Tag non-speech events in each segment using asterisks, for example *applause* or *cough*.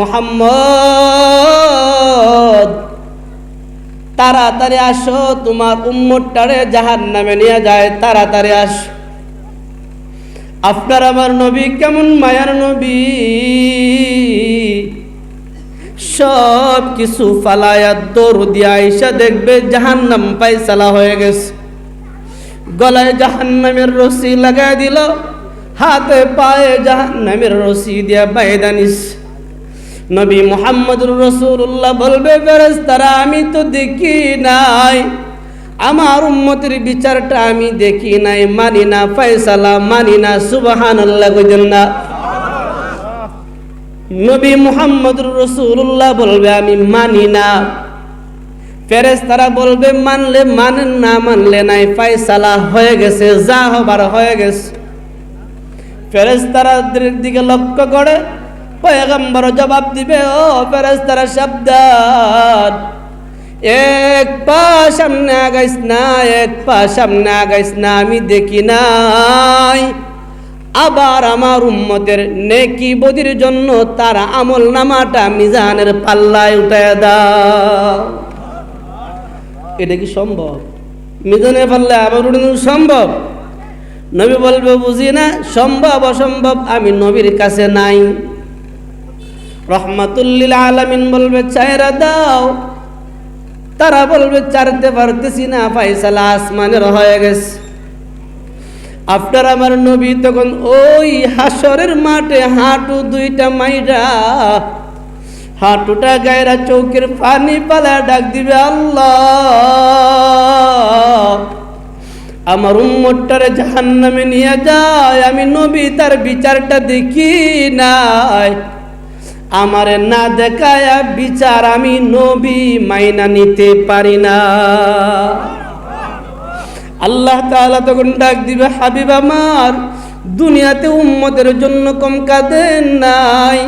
মোহাম্মদ, তাড়াতাড়ি আসো, তোমার উম্মতটারে জাহান নামে নিয়ে যায়, তাড়াতাড়ি আসো। আপনার আমার নবী কেমন মায়ার নবী? সব কিছু ফালায়া দৌড় দিয়া আইসা দেখবে জাহান্নাম পাইসালা হয়ে গেছে। গলায় জাহান্নামের রশি লাগাই দিল, হাতে পায়ে জাহান্নামের রশি দিয়া বাইদানিস নবী মোহাম্মদুর রসুল্লাহ বলবে তারা আমি তো দেখি নাই। আমার উম্মতের বিচারটা আমি দেখি নাই। মানি না ফয়সালা, মানি না সুবাহান না। নবী মোহাম্মদুর রসুল্লাহ বলবে, আমি মানি না। ফেরেস তারা বলবে, মানলে মানেন না, মানলে নাই। ফাইসালা হয়ে গেছে, যা হবার হয়ে গেছে। ফেরেস তারাদের দিকে লক্ষ্য করে পয়গম্বর জবাব দিবে, ও ফেরেস তারা সাবধান। এক পা সামনে আগাইস না, এক পা সামনে আগাইস না, আমি দেখি নাই। আবার আমার উম্মতের নেকি বদির জন্য তার আমল নামাটা মিজানের পাল্লায় উঠায় দাও। এটা কি সম্ভব? মিজানে পাল্লায় আবার উঠানো সম্ভব? নবী বলবে, বুঝি না, সম্ভব, অসম্ভব, আমি নবীর কাছে নাই। রহমাতুল্লিল আলামিন বলবে, চায়রা দাও। তারা বলবে, চারতে পারতেছি না, ফাইসালা আসমানের হয়ে গেছে। আফটার আমার নবী তখন ওই হাসরের মাঠে হাঁটু দুইটা মাইরা, হাঁটুটা গায়রা চৌকের পানি পালা ডাক দিবে, আল্লাহ, আমার উম্মতটারে জাহান নামে নিয়ে যায়, আমি নবী তার বিচারটা দেখি নাই। আমারে না দেখায় বিচার আমি নবী মাইনা নিতে পারি না। আল্লাহ তাআলা তখন ডাক দিবে, হাবিব আমার, দুনিয়াতে উম্মতের জন্য কম কাঁদেন নাই।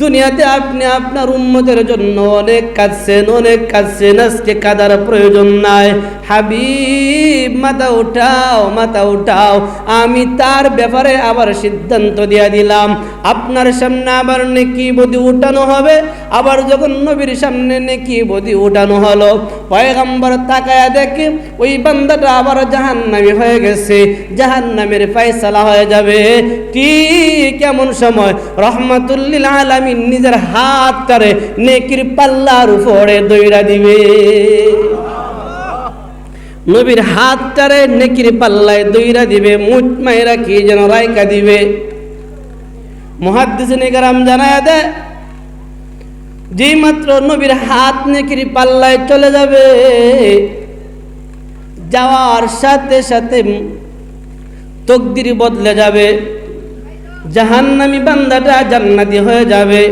দুনিয়াতে আপনি আপনার উম্মতের জন্য অনেক কাঁদছেন অনেক কাঁদছেন, আজকে কাদার প্রয়োজন নাই। হাবিব মাথা উঠাও মাথা উঠাও। আমি তার ব্যাপারে আবার সিদ্ধান্ত দিয়া দিলাম। আপনার সামনে আবার নেকি বদি উঠানো হবে। আবার যখন নবীর সামনে নেকি বদি উঠানো হলো, পয়গাম্বর তাকায়া দেখে ওই বান্দাটা আবার জাহান্নামি হয়ে গেছে। জাহান্নামের ফয়সালা হয়ে যাবে। ঠিক কেমন সময়? রহমাতুল্লিল আলামিন নিজের হাত তারে নেকির পাল্লার উপরে দইরা দিবে। নবীর হাতটারে নেকির পাল্লায় দইরা দিবে, মুট মায়েরা কি যেন রায়কা দিবে। মহাদ্দিসিনে গারাম জানায় দেয় যেই মাত্র নবীর হাত নেকির পাল্লায় চলে যাবে, যাওয়ার সাথে সাথে তকদির বদলে যাবে, জাহান্নামি বান্দাটা জান্নাতি হয়ে যাবে।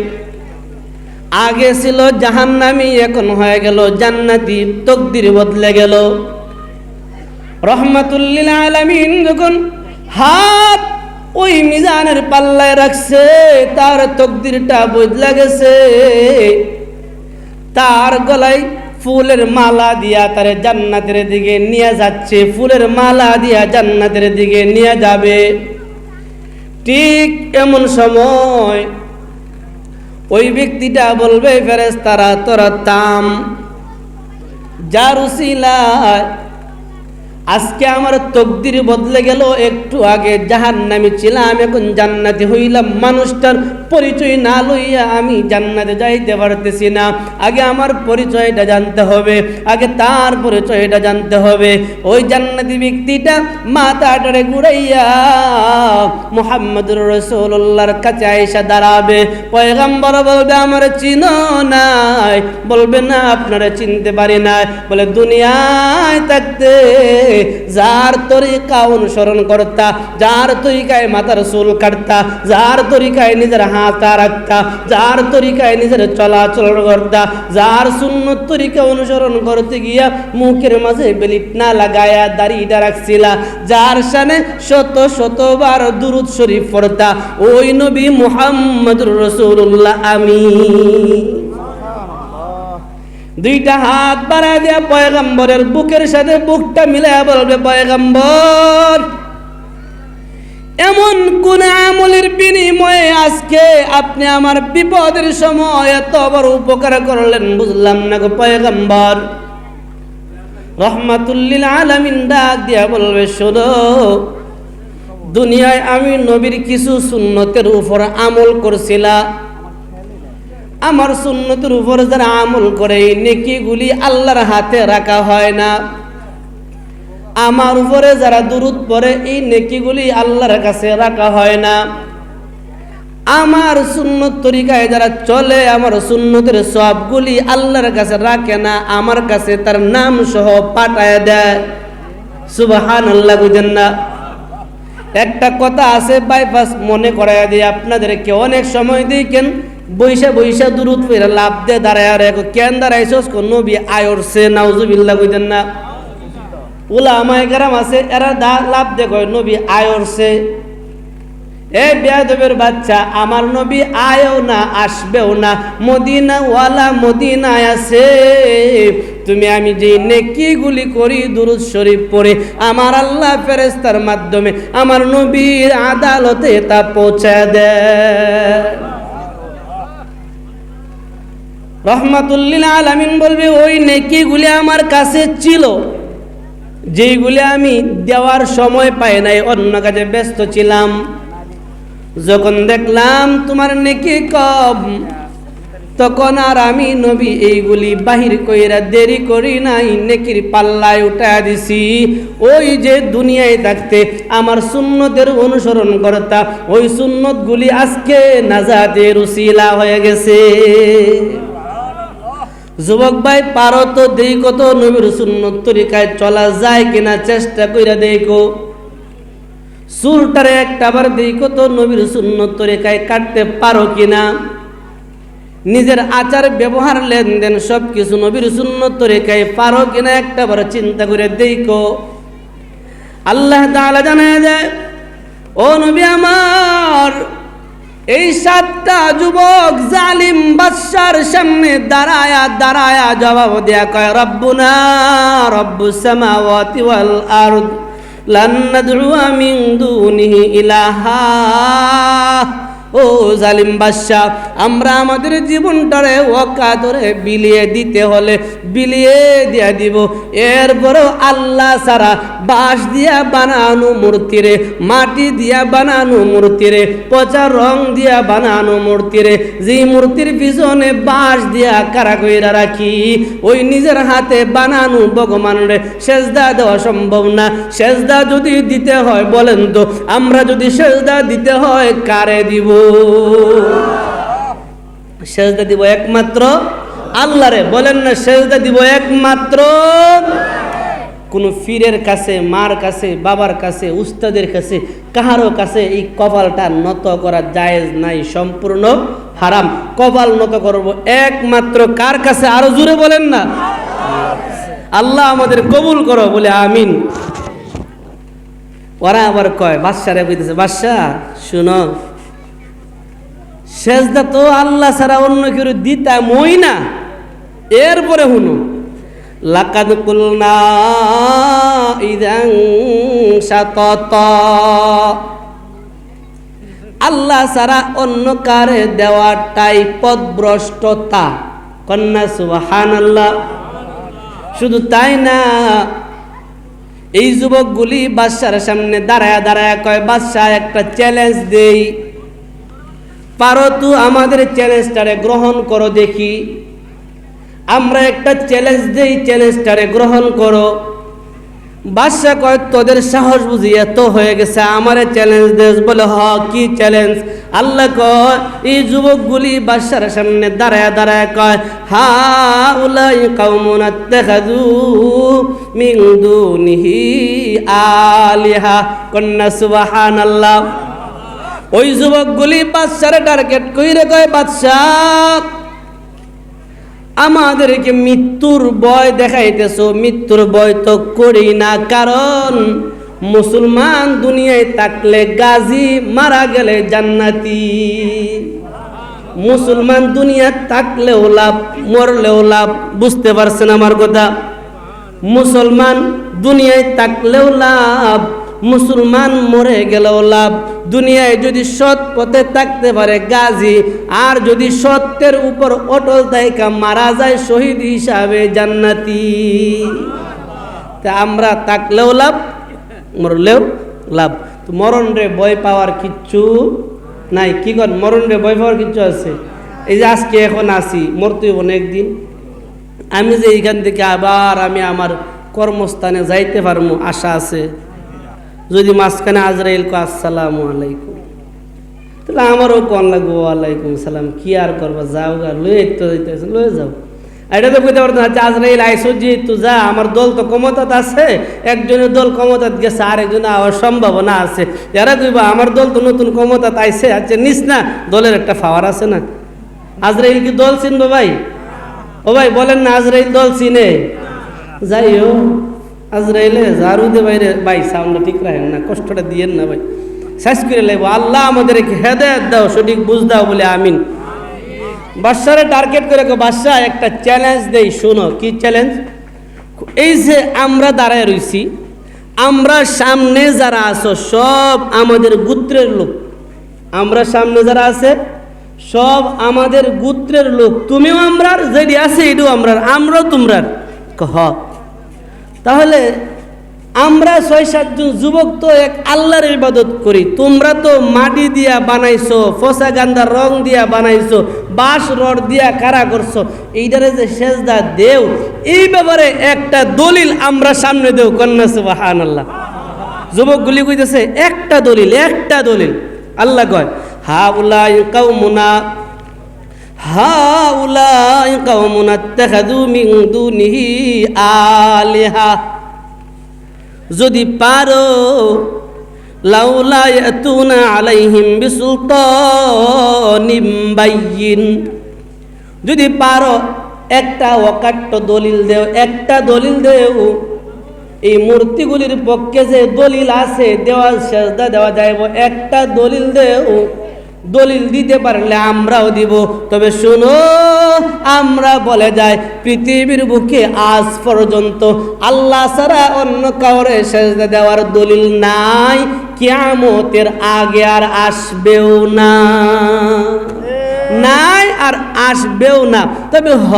আগে ছিল জাহান্নামি, এখন হয়ে গেল জান্নাতি, তকদির বদলে গেল। রহমাতুল্লিল আলামিন যখন হাত ওই মিজানের পাল্লায় রাখছে, তার তকদিরটা বদলে গেছে। তার গলায় ফুলের মালা দিয়া তারে জান্নাতের দিকে নিয়ে যাচ্ছে। ফুলের মালা দিয়া জান্নাতের দিকে নিয়ে যাবে। ঠিক এমন সময় ওই ব্যক্তিটা বলবে ফেরেস তারা তোরা তাম যার উসিলায় আজকে আমার তকদির বদলে গেল, একটু আগে জাহান নামি ছিলাম, এখন জান্নাতে হইলাম। মানুষটার পরিচয় না লইয়া আমি জান্নাতে যাইতে পারতেছি না। আগে আমার পরিচয়টা জানতে হবে, আগে তার পরিচয়টা জানতে হবে। ওই জান্নাতি ব্যক্তিটা মাথাটারে ঘুরাইয়া মোহাম্মদুর রসুল্লাহর কাছে আইসা দাঁড়াবে। পয়গাম্বর বলবে, আমার চিন নাই। বলবে, না, আপনারা চিনতে পারি না বলে, দুনিয়ায় থাকতে যার তরিকা অনুসরণ করতা, যার তরিকায় মাথার চুল কাটতা, যার তরিকায় নিজের হাতা রাখতা, যার তরিকায় নিজের চলাচল করতা, যার শূন্য তরিকা অনুসরণ করতে গিয়া মুখের মাঝে বেলিট না লাগায়া দাড়িটা রাখছিলা, যার সানে শত শতবার দুরুদ শরীফ পড়তা, ওই নবী মুহাম্মদুর রসুল্লাহ আমি দুইটা হাত বাড়ায় দিয়া পয়গাম্বরের বুকের সাথে বুকটা মিলাইয়া বলবে, পয়গাম্বর, এমন কোন আমলের বিনিময়ে আজকে আপনি আমার বিপদের সময় এত বড় উপকার করলেন বুঝলাম না গো পয়গম্বর। রহমাতুল্লিল আলামিন ডাক দিয়া বলবে, শোনো, দুনিয়ায় আমি নবীর কিছু সুন্নতের উপর আমল করছিলা আমার সুন্নতের উপর যারা আমল করে, এই নেকিগুলি আল্লাহর হাতে রাখা হয় না। আমার উপরে যারা দুরুদ পড়ে, এই নেকিগুলি আল্লাহর কাছে রাখা হয় না। আমার সুন্নত তরিকায় যারা চলে, আমার সুন্নতের সবগুলি আল্লাহর কাছে রাখে না, আমার কাছে তার নাম সহ পাঠায় দেয়। সুবাহান আল্লাহ বুঝেন না? একটা কথা আছে বাইপাস মনে করাই দিয়ে আপনাদেরকে অনেক সময় দিই, কেন? বৈশা বৈশা দূরত ফেরা লাভ দে দাঁড়ায় আর কেন দাঁড়াইছস কোন নবী আয়রছে, নাউজুবিল্লাহ বুঝেন না। ওলা আমায় গ্রাম আছে, এরা দা লাভ দে কয়, নবী আয়রছে। এ বেয়াদবের বাচ্চা, আমার নবী আয়ও না, আসবেও না। মদিনা ওয়ালা মদিনায় আছে। তুমি, আমি যে নেকিগুলি করি দুরুদ শরীফ পড়ে, আমার আল্লাহ ফেরেস্তার মাধ্যমে আমার নবীর আদালতে তা পৌঁছে দেয়। রহমাতুল্লিল আলামিন বলবে, ওই নেকিগুলি আমার কাছে ছিল, যেইগুলি আমি দেওয়ার সময় পাই নাই, অন্য কাজে ব্যস্ত ছিলাম। যখন দেখলাম তোমার নেকি কম, তখন আর আমি নবী এইগুলি বাহির কইরা দেরি করি নাই, নেকির পাল্লায় উঠা দিছি। ওই যে দুনিয়ায় থাকতে আমার সুন্নতের অনুসরণ করতা, ওই সুন্নতগুলি আজকে নাজাতের উসিলা হয়ে গেছে। যুবক ভাই, পারো তো দেই কত? নবীর সুন্নত তরিকায় চলা যায় কিনা চেষ্টা কইরা দেখো। চুলটারে একটা বার দেই কত? নবীর সুন্নত তরিকায় কাটতে পারো কিনা? নিজের আচার, ব্যবহার, লেনদেন সব কিছু নবীর সুন্নত তরিকায় পারো কিনা একটা বার চিন্তা করে দেখো। আল্লাহ তাআলা জানা যায় ও নবী আমার এই সাতটা যুবক জালিম বাদশার সামনে দাঁড়ায়া দাঁড়ায়া জবাব দেয়া কয়, রব্বুনা, রব্বু সামাওয়াতি ওয়াল আরদ, লান নাদউ মিন দুনিহি ইলাহা। ও জালিম বাদশাহ, আমরা আমাদের জীবনটারে ওকাদরে বিলিয়ে দিতে হলে বিলিয়ে দিয়া দিব। এরপরেও আল্লাহ সারা বাঁশ দিয়া বানানো মূর্তিরে, মাটি দিয়া বানানো মূর্তিরে, পচা রং দিয়া বানানো মূর্তিরে, যে মূর্তির পিছনে বাঁশ দিয়া কারা কইরা রাখি, ওই নিজের হাতে বানানো ভগবানের সেজদা দেওয়া সম্ভব না। সেজদা যদি দিতে হয় বলেন তো, আমরা যদি সেজদা দিতে হয় কারে দিব? সেজদা দিব একমাত্র? আল্লাহরে বলেন না সেজদা দিব একমাত্র? কোন ফিরের কাছে, মার কাছে, বাবার কাছে, উস্তাদের কাছে কাহারও কাছে এই কপালটা নত করা জায়েজ নাই, সম্পূর্ণ হারাম। কপাল নত করব একমাত্র কার কাছে? আরও জুড়ে বলেন না। আল্লাহ আমাদের কবুল করো, বলে আমিন। ওরা আবার কয় বাদশারে কইতেছে, বাদশাহ, শুনো। সেজদা তো আল্লাহ ছাড়া অন্য কেউ দিতামই না। এরপরে হুনো লাকাদ কুলনা ইদাং সাতত। আল্লাহ ছাড়া অন্য কারে দেওয়াটাই পদভ্রষ্টতা। কন্যা সুবাহান আল্লাহ শুধু তাই না, এই যুবকগুলি বাদশার সামনে দাঁড়ায় দাঁড়ায় কয়, বাদশাহ, একটা চ্যালেঞ্জ দেই। পারো তু আমাদের চ্যালেঞ্জটারে গ্রহণ করো দেখি। আমরা একটা চ্যালেঞ্জ দেই, চ্যালেঞ্জটারে গ্রহণ করো। বাদশাহ কয়, তোদের সাহস বুঝি এত হয়ে গেছে, আমারে চ্যালেঞ্জ দেশ বলে, হ, কি চ্যালেঞ্জ? আল্লাহ কয়, এই যুবকগুলি বাদশার সামনে দাঁড়ায় দাঁড়ায় কয় হা উলাই কাউমুন আত্তাখাযু মিন দুনিহি আলিহা। কন্যা, সুবহানাল্লাহ। ওই যুবকগুলি বাদশারে টার্গেট কইরে কয়, বাদশাহ, আমাদেরকে মৃত্যুর ভয় দেখাইতেছো। মৃত্যুর ভয় তো করি না, কারণ মুসলমান দুনিয়ায় থাকলে গাজী মারা গেলে জান্নাতি। মুসলমান দুনিয়া থাকলেও লাভ, মরলেও লাভ, বুঝতে পারছেন আমার কথা? মুসলমান দুনিয়ায় থাকলেও লাভ মুসলমান মরে গেলেও লাভ। দুনিয়ায় যদি সৎ পথে থাকতে পারে গাজী, আর যদি সত্যের উপর অটল দায়িকা মারা যায় শহীদ হিসাবে জান্নাতি। তা আমরা থাকলেও লাভ, মরলেও লাভ। তো মরণ রে বই পাওয়ার কিচ্ছু নাই। কি কর মরণ রে বই পাওয়ার কিচ্ছু আছে? এই যে আজকে এখন আসি মরতে অনেক দিন আমি যে এইখান থেকে আবার আমি আমার কর্মস্থানে যাইতে পারব, আশা আছে। যদি মাঝখানে আজরাইল কো আসসালামু আলাইকুম। তাহলে আমারও কন লাগবো, ওয়ালাইকুম সালাম, কি আর করবা? যাও গা, লয়ে তো লয়ে যাও। এটা তো কইতে পারতো আচ্ছা আজরাইল আইসো যে তুই যা, আমার দল তো ক্ষমতাত আছে, একজনের দল ক্ষমতাত গেছে আরেকজনের আওয়ার সম্ভাবনা আছে। এরা কইবা, আমার দল তো নতুন ক্ষমতাত আইছে আচ্ছা নিস না, দলের একটা ফাওয়ার আছে না। আজরাইল কি দল চিনবো ভাই? ও ভাই, বলেন না, আজরাইল দল চিনে। যাইও আজরাইলে ঝাড়ু দে বাইরে ভাই সামনে ঠিক রাখেন না কষ্টটা দিয়েন না ভাই। শেষ করে লাগবো আল্লাহ আমাদেরকে হেদায়ত দাও সঠিক বুঝ দাও বলে আমিন। বাদশারে টার্গেট করে কো, বাদশা একটা চ্যালেঞ্জ দেই শোনো কি চ্যালেঞ্জ এই যে আমরা দাঁড়ায় রইছি আমরা সামনে যারা আছো সব আমাদের গোত্রের লোক। আমরা সামনে যারা আছে সব আমাদের গোত্রের লোক। তুমিও আমরার যেটি আছে এটাও আমরার আমরাও তোমরার। কহ তাহলে আমরা ছয় সাতজন যুবক তো এক আল্লাহর ইবাদত করি। তোমরা তো মাটি দিয়া বানাইছো, ফসা গান্দার রং দিয়া বানাইছো, বাঁশ, রড দিয়া কারা করছ? এইটারে যে সেজদা দেও, এই ব্যাপারে একটা দলিল আমরা সামনে দেও, কন্যা সুবাহান আল্লাহ যুবকগুলি কইতেছে, একটা দলিল একটা দলিল। আল্লাহ কয় হা উলাই কাউমুনা হা উলাই কাউমুনা তেখাদু মিং দুনিহি আলিহা। যদি পারো যদি পারো, একটা অকাট্য দলিল দেও, একটা দলিল দেও। এই মূর্তিগুলির পক্ষে যে দলিল আছে দেওয়া সেজদা দেওয়া যাইব, একটা দলিল দেও। দলিল দিতে পারলে আমরাও দিব। তবে শুনো আমরা বলে যাই পৃথিবীর বুকে আজ পর্যন্ত আল্লাহ ছাড়া অন্য কাউরে সেজদা দেওয়ার দলিল নাই কিয়ামতের আগে আর আসবেও না। নাই আর আসবেও না। তবে হ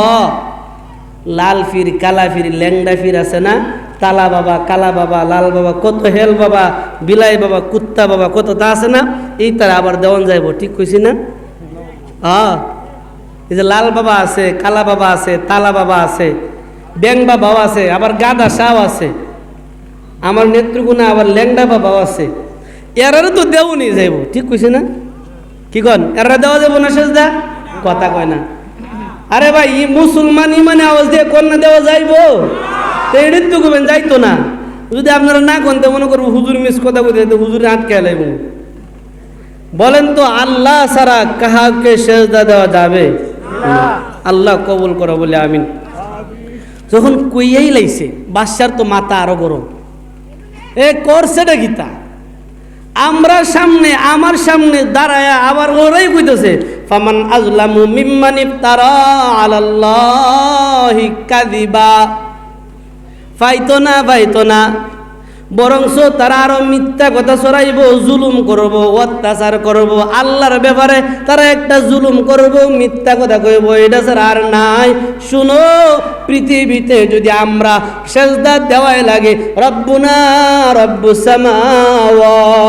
লাল ফির, কালা ফির, ল্যাংডা ফির আছে না? তালা বাবা, কালা বাবা, লাল বাবা, কত হেল বাবা, বিলাই বাবা, কুত্তা বাবা, কত তা আছে না? এই তারা আবার দেওয়ান যাইব, ঠিক কইছি না? এই যে লাল বাবা আছে, কালা বাবা আছে, তালা বাবা আছে, ব্যাং বাবাও আছে, আবার গাদা সাও আছে, আমার নেত্রকোনা আবার ল্যাংডা বাবাও আছে। এরারও তো দেওনি যাইব, ঠিক কইছি না? কি কন? এরা দেওয়া যাব না সেজদা? কথা কয় না। আরে ভাই, ই মুসলমান ইমানে আওয়াজ দিয়ে কন্যা দেওয়া যাইবো? তো তো করবেন যাইতো না। যদি আপনারা না কন তো মনে করব হুজুর মিস কথা কইতে তো হুজুরে আটকে লাইব। বলেন তো, আল্লাহ সারা কাহাকে সেজদা দেওয়া যাবে? আল্লাহ কবুল করো বলে আমিন। যখন কইয়াই লাইছে, বাদশার তো মাথা আরও গরম। এ করছেটা গীতা আমরা সামনে, আমার সামনে দাঁড়ায়া আবার ওরাই কইতেছে, ফামান আজলামু মিম্মান ইফতারা আলাল্লাহি কাযিবা। পাইতো না পাইতো না। বরংস তারা আরও মিথ্যা কথা ছড়াইব, জুলুম করব, অত্যাচার করব, আল্লাহর ব্যাপারে তারা একটা জুলুম করব, মিথ্যা কথা কইব, এটা ছাড়া আর নাই। শুনো, পৃথিবীতে যদি আমরা সেজদা দেওয়াই লাগে, রব্বুনা রব্বু সামাওয়াতি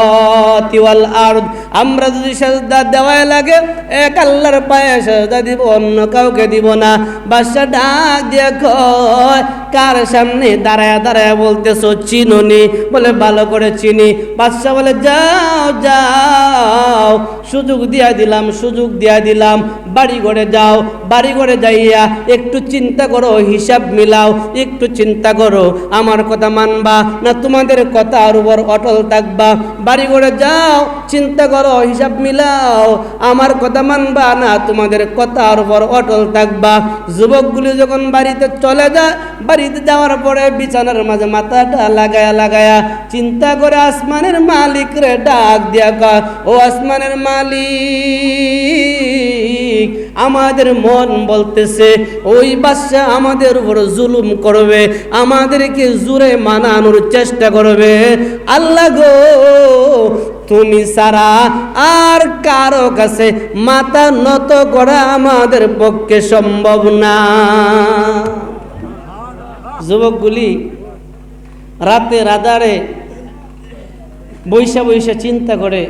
ওয়াল আরদ, আমরা যদি সেজদা দেওয়াই লাগে, এক আল্লাহর পায়ে সেজদা দিব, অন্য কাউকে দিব না। বাদশা ডাক দিয়ে কয় কার সামনে দাঁড়ায় দাঁড়ায় বলতেছো, চিনুনি? বলে, ভালো করে চিনি। বাদশাহ বলে, যাও যাও। সুযোগ দিয়া দিলাম, সুযোগ দিয়া দিলাম। বাড়ি ঘরে যাও বাড়ি ঘরে যাইয়া একটু চিন্তা করো, হিসাব মিলাও। একটু চিন্তা করো, আমার কথা মানবা না তোমাদের কথার উপর অটল থাকবা? বাড়ি ঘরে যাও, চিন্তা করো, হিসাব মিলাও। আমার কথা মানবা না তোমাদের কথার উপর অটল থাকবা? যুবকগুলি যখন বাড়িতে চলে যায় বাড়িতে যাওয়ার পরে বিছানার মাঝে মাথাটা লাগায়া লাগায়া চিন্তা করে আসমানের মালিক রে ডাক দিয়া কয়, ও আসমানের মালিক আমাদের মন বলতেছে ওই বাচ্চা আমাদের উপর জুলুম করবে আমাদেরকে জুড়ে মানানোর চেষ্টা করবে। আল্লাহ গো তুমি সারা আর কারও কাছে মাথা নত করা আমাদের পক্ষে সম্ভব না। যুবকগুলি রাতে রাদারে বৈশা বৈশা চিন্তা করে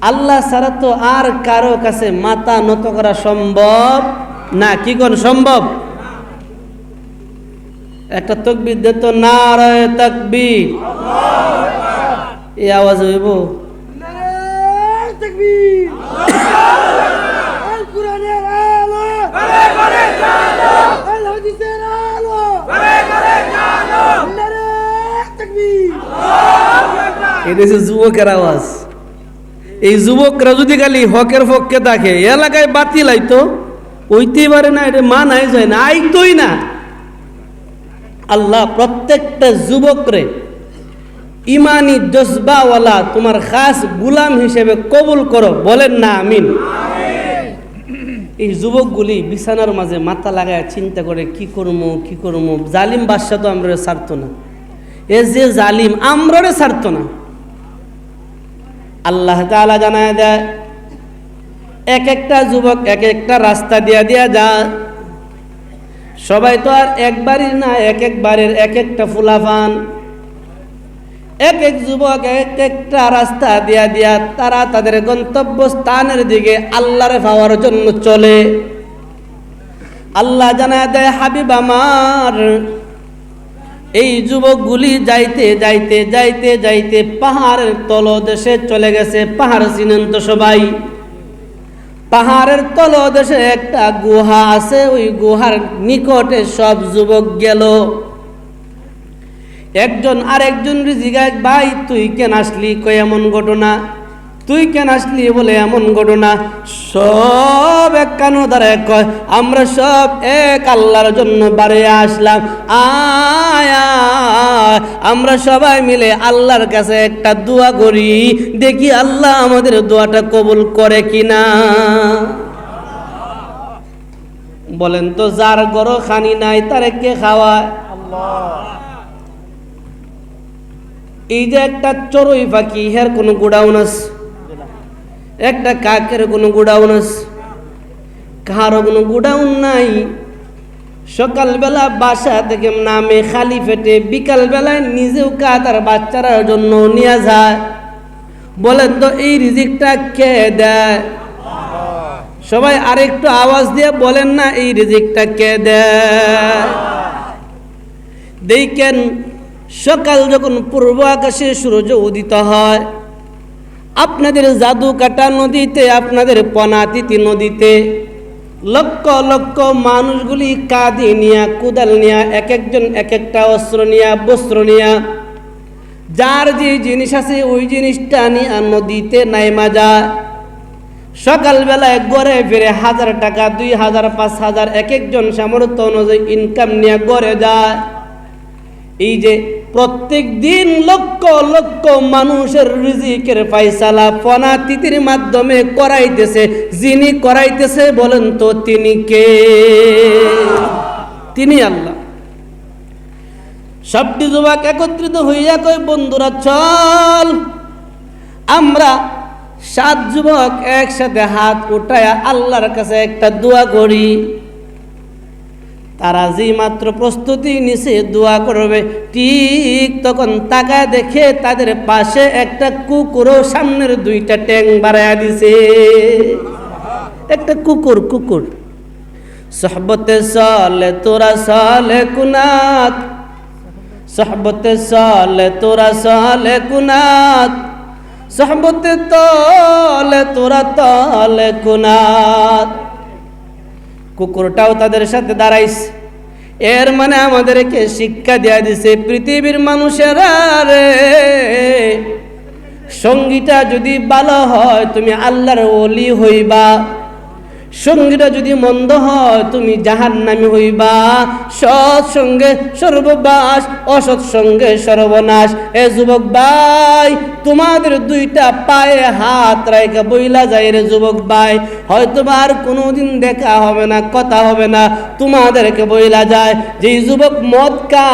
আল্লাহ ছাড়া তো আর কারও কাছে মাথা নত করা সম্ভব না। কি কোন সম্ভব? একটা তকবির দে তো নারায় তকবির। এই আওয়াজ হইব? *coughs* এটা হচ্ছে যুবকের আওয়াজ। এই যুবকরা যদি খালি হকের পক্ষে থাকে এলাকায় বাতিল আইতো ওইতেই পারে না, এটা মানাই যায় না, আইতোই না। আল্লাহ প্রত্যেকটা যুবকরে ইমানি জজবাওয়ালা, তোমার খাস গুলাম হিসেবে কবুল করো, বলেন না, আমিন। এই যুবকগুলি বিছানার মাঝে মাথা লাগায় চিন্তা করে, কি করব কি করব জালিম বাদশা তো আমরা ছাড়ত না। এ যে জালিম, আমরারে ছাড়ত না। আল্লাহ তাআলা জানায় দেয়, এক একটা যুবক এক একটা রাস্তা দিয়া দিয়া যায়। সবাই তো আর একবারই না, এক একবারের এক একটা ফুলাফান এক এক যুবক এক একটা রাস্তা দিয়া দিয়া তারা তাদের গন্তব্য স্থানের দিকে আল্লাহরে পাওয়ার জন্য চলে। আল্লাহ জানায় দেয়, হাবিব আমার এই যুবকগুলি যাইতে যাইতে যাইতে যাইতে পাহাড়ের তলদেশে চলে গেছে, পাহাড় চিনেন সবাই। পাহাড়ের তলদেশে একটা গুহা আছে, ওই গুহার নিকটে সব যুবক গেল। একজন আরেকজন জিগায় ভাই, তুই কেন আসলি? কই এমন ঘটনা? তুই কেন আসলি বলে এমন ঘটনা? সব এক কানো দ্বারা কয়, আমরা সব এক আল্লাহর জন্য বাড়ি আসলাম। আয় আয়। আমরা সবাই মিলে আল্লাহর কাছে একটা দোয়া করি। দেখি আল্লাহ আমাদের দোয়াটা কবুল করে কিনা। বলেন তো, যার গরো খানি নাই, তারে কে খাওয়ায়? এই যে একটা চড়ুই পাখি, হের কোনো গোডাউন আছে? একটা কাকের কোনো গোডাউন আছে, কারও কোনো গোডাউন নাই। সকালবেলা বাসা থেকে নামে খালি ফেটে বিকালবেলায় নিজেও কা তার বাচ্চারার জন্য নিয়ে যায়। বলেন তো, এই রিজিকটা কে দেয়? সবাই আরেকটু আওয়াজ দিয়ে বলেন না, এই রিজিকটা কে দেয়? দেখেন, সকাল যখন পূর্ব আকাশে সূর্য উদিত হয় আপনাদের জাদু কাটা নদীতে, আপনাদের পনাতিথি নদীতে, লক্ষ লক্ষ মানুষগুলি কাঁদি নিয়া, কুদাল নিয়া, এক একজন এক একটা অস্ত্র নিয়া, বস্ত্র নিয়া, যার যে জিনিস আছে ওই জিনিসটা নিয়ে নদীতে নাইমা যায়। সকালবেলায় গড়ে ফিরে হাজার টাকা, দুই হাজার, পাঁচ হাজার, এক একজন সামর্থ্য অনুযায়ী ইনকাম নিয়ে গড়ে যায়। এই যে প্রত্যেক দিন লক্ষ লক্ষ মানুষের রিজিকের ফাইসালা ফনা তিথির মাধ্যমে করাইতেছে। যিনি করাইতেছে বলেন তো তিনি কে? তিনি আল্লাহ। সবটি যুবক একত্রিত হইয়া কই বন্ধুরা, চল। আমরা সাত যুবক একসাথে হাত উঠায়া আল্লাহর কাছে একটা দোয়া করি। তারা যে মাত্র প্রস্তুতি নিছে, দোয়া করবে, ঠিক তখন তাকা দেখে তাদের পাশে একটা কুকুরও সামনের দুইটা ট্যাং বাড়াইয়া দিছে। একটা কুকুর কুকুর। সহবতে সলে তোরা সলে কুনাত, সহবতে সলে তোরা সলে কুনাত, সহবতে তলে তোরা তলে কুনাত। কুকুরটাও তাদের সাথে দাঁড়াইছে। এর মানে আমাদেরকে শিক্ষা দেয়া দিছে পৃথিবীর মানুষেরা রে। সঙ্গীটা যদি ভালো হয়, তুমি আল্লাহর ওলি হইবা। সঙ্গীটা যদি মন্দ হয়, তুমি জাহান নামি হইবা। সৎ সঙ্গে সর্ববাস, অসৎ সঙ্গে সর্বনাশ। এ যুবক ভাই, তোমাদের দুইটা পায়ে হাত রাইকা বইলা যায় রে যুবক ভাই। হয়তো আর কোনোদিন দেখা হবে না, কথা হবে না, তোমাদেরকে বইলা যায়। যে যুবক মদ কা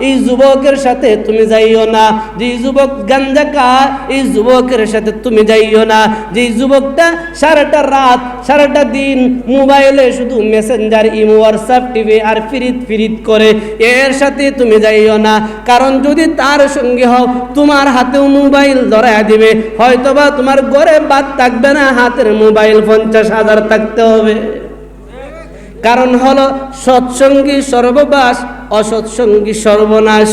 এই যুবকের সাথে তুমি যাইও না। যে যুবক গাঞ্জা কা এই যুবকের সাথে তুমি যাইও না। যে যুবকটা সারাটা রাত, সারাটা দিন মোবাইলে শুধু মেসেঞ্জার, ইমো, হোয়াটসঅ্যাপ, টিভি আর ফিরিত ফিরিত করে। এর সাথে তুমি যাইও না। কারণ যদি তার সঙ্গে হও, তোমার হাতেও মোবাইল ধরায় দিবে। হয়তোবা তোমার ঘরে বাদ থাকবে না, হাতের মোবাইল পঞ্চাশ হাজার থাকতে হবে। কারণ হলো সৎসঙ্গী সর্ববাস, অসৎসঙ্গী সর্বনাশ।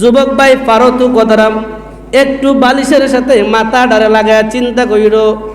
যুবক ভাই পারতু তো কথারাম, একটু বালিশের সাথে মাথা ডারে লাগায় চিন্তা কইরো।